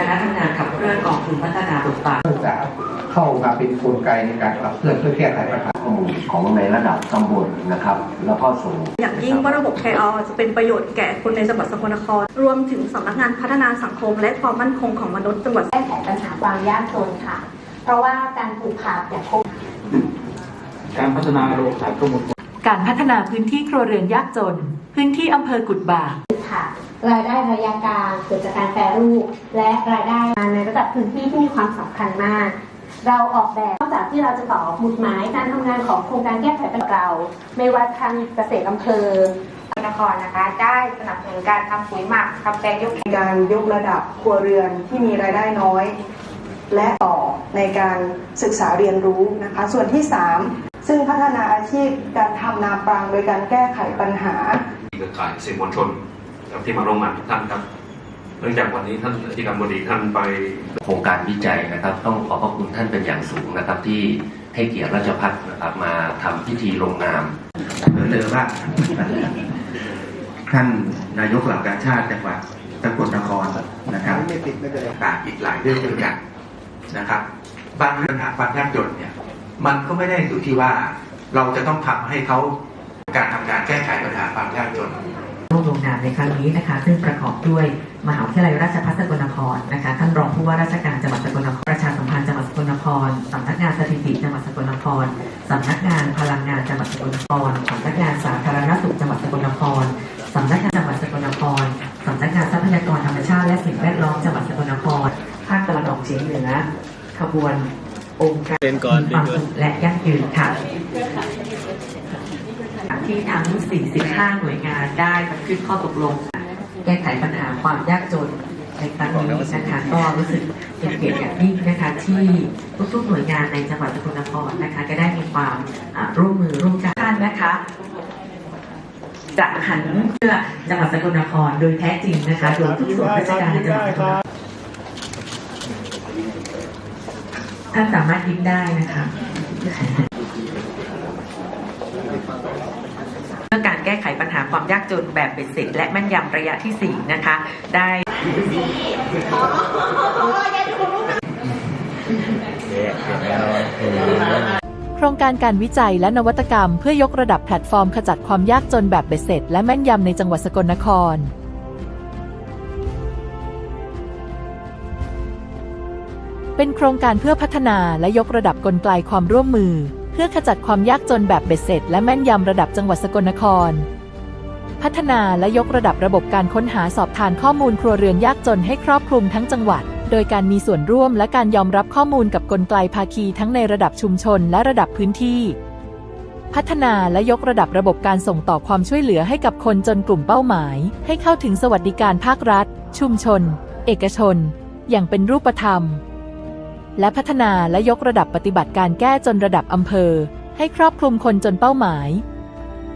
คณะทำงานขับเคลื่อนกองทุนพัฒนาบทบาทจะเข้ามาเป็นกลไกในการขับเคลื่อนเพื่อแก้ไขปัญหาข้อมูลของในระดับตำบลนะครับ แล้วก็ส่งอย่างยิ่งว่าระบบ KR จะเป็นประโยชน์แก่คนในจังหวัดสกลนคร รวมถึงสำนักงานพัฒนาสังคม และความมั่นคงของมนุษย์จังหวัดแก้ไขปัญหาความยากจนค่ะ เพราะว่าการปลูกผักอย่างคงการพัฒนาระบบฐานข้อมูลการพัฒนาพื้นที่ครัวเรือนยากจน พื้นที่อำเภอกุดบ่าค่ะ รายได้ระยะกลางเกิดจากการแปรรูป และรายได้ในระดับพื้นที่ที่มีความสำคัญมาก เราออกแบบนอกจากที่เราจะต่อหมุดหมายการทำงานของโครงการแก้ไขปัญหาเรา ไม่ว่าทางเกษตรอำเภอนครนะคะ ได้สนับสนุนการทำปุ๋ยหมักทำแปลงยกการยกระดับครัวเรือนที่มีรายได้น้อย และต่อในการศึกษาเรียนรู้นะคะ ส่วนที่ 3 ซึ่งพัฒนาอาชีพการทำนาปรังโดยการแก้ไขปัญหาเครือข่ายสื่อมวลชน ครับที่มาร่วมงานทุกท่านครับเนื่องจากวันนี้ท่านอธิการบดีท่านไปโครงการวิจัยนะครับ ต้องขอขอบคุณท่านเป็นอย่างสูงนะครับ ที่ให้เกียรติราชพัฒนะครับมาทำพิธีลงนามเหมือนเดิมว่าท่านนายกเหล่ากาชาติจังหวัดสกลนครนะครับต่างอีกหลายเรื่องด้วยกันนะครับบางปัญหาความยากจนเนี่ย มันก็ไม่ได้อยู่ที่ว่าเราจะต้องทำให้เขาการทำการแก้ไขปัญหาความยากจน ร่วมลงนามในครั้งนี้นะคะ ซึ่งประกอบด้วยมหาวิทยาลัยราชภัฏสกลนครนะคะท่านรองผู้ว่าราชการจังหวัดสกลนครประชาสัมพันธ์จังหวัดสกลนครสำนักงานสถิติจังหวัดสกลนครสำนักงานพลังงานจังหวัดสกลนครสำนักงานสาธารณสุขจังหวัดสกลนครสำนักงานจังหวัดสกลนครสำนักงานทรัพยากรธรรมชาติและสิ่งแวดล้อมจังหวัดสกลนครภาคตะวันออกเฉียงเหนือขบวนองค์การความสุขและยั่งยืนค่ะ ที่ทั้ง 45 หน่วยงานได้บันทึกข้อตกลง แก้ไขปัญหาความยากจนในครั้งนี้นะคะก็รู้สึกเป็นเกียรติอย่างยิ่งนะคะที่ทุกๆหน่วยงานในจังหวัดสกลนครนะคะก็ได้มีความร่วมมือร่วมกันท่านนะคะจะหันเพื่อจังหวัดสกลนครโดยแท้จริงนะคะโดยทุกส่วนราชการในจังหวัดสกลนครท่านสามารถยิ้มได้นะคะ เพื่อ แก้ไขปัญหาความยากจนแบบเป็นเสร็จ และแม่นยำระยะที่ 4 นะคะ ได้โครงการการวิจัยและนวัตกรรมเพื่อยกระดับแพลตฟอร์มขจัดความยากจนแบบเบ็ดเสร็จ และแม่นยำในจังหวัดสกลนครเป็นโครงการเพื่อพัฒนาและยกระดับกลไกความร่วมมือ เพื่อขจัดความยากจนแบบเบ็ดเสร็จ และแม่นยำระดับจังหวัดสกลนคร พัฒนาและยกระดับระบบการค้นหาสอบทานข้อมูลครัวเรือนยากจนให้ครอบคลุมทั้งจังหวัด โดยการมีส่วนร่วมและการยอมรับข้อมูลกับกลไกภาคีทั้งในระดับชุมชนและระดับพื้นที่พัฒนาและยกระดับระบบการส่งต่อความช่วยเหลือให้กับคนจนกลุ่มเป้าหมาย ให้เข้าถึงสวัสดิการภาครัฐ ชุมชน เอกชน อย่างเป็นรูปธรรม และพัฒนาและยกระดับปฏิบัติการแก้จนระดับอำเภอ ให้ครอบคลุมคนจนเป้าหมาย